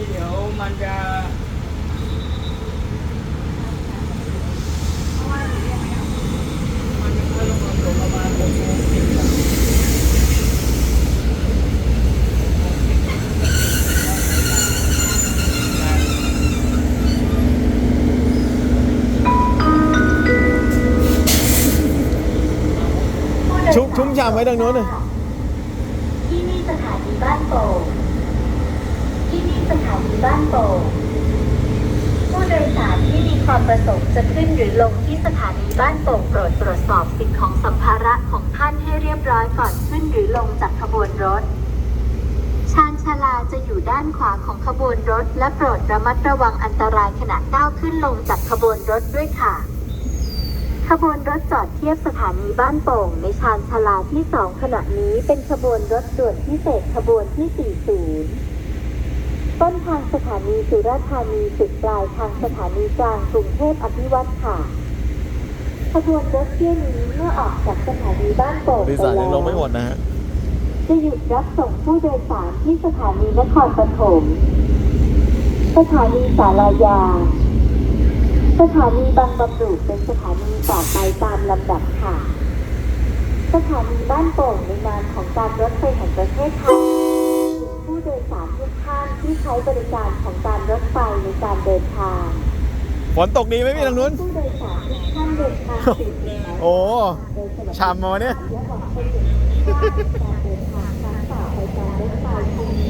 ี้เดี๋ยวมันจะมับชุ่มชุ่มฉ่ำไว้ดังโน้นเลย ที่นี่สถานีบ้านโป่ง นี่สถานีบ้านโป่งผู้โดยสารที่มีความประสงค์จะขึ้นหรือลงที่สถานีบ้านโป่งโปรดตรวจสอบสิ่งของสัมภาระของท่านให้เรียบร้อยก่อนขึ้นหรือลงจากขบวนรถ ชานชาลาจะอยู่ด้านขวาของขบวนรถ และโปรดระมัดระวังอันตรายขณะก้าวขึ้นลงจากขบวนรถด้วยค่ะ ขบวนรถจอดเทียบสถานีบ้านโป่ง ในชานชาลาที่สองขณะนี้เป็นขบวนรถด่วนพิเศษขบวนที่ 40 ต้นทางสถานีสุราษฎร์ธานีจุดปลายทางสถานีกลางกรุงเทพอภิวัตรค่ะขบวนรถเที่ยวนี้เมื่อออกจากสถานีบ้านโป่งดีไปสารแล้ยังลงไม่หมวดนะฮะจะหยุดรับส่งผู้โดยสารที่สถานีนครปฐมสถานีสารยา สถานีบางบำรุเป็นสถานีต่อไปตามลำดับค่ะ สถานีบ้านโป่งในนามของการรถไฟแห่งประเทศไทย ผู้โดยสารทุก ท่านที่ใช้บริการของการรถไฟในการเดินทางฝนตกดีไหมพี่ทางนู้น ผู้โดยสารทุกท่านเดินทางถึงแล้วโอ้ฉ่ำมาเนี่ย และหวังเป็นอย่างยิ่งว่าการเดินทางครั้งต่อไปการรถไฟคงมีโอกาสได้ให้บริกา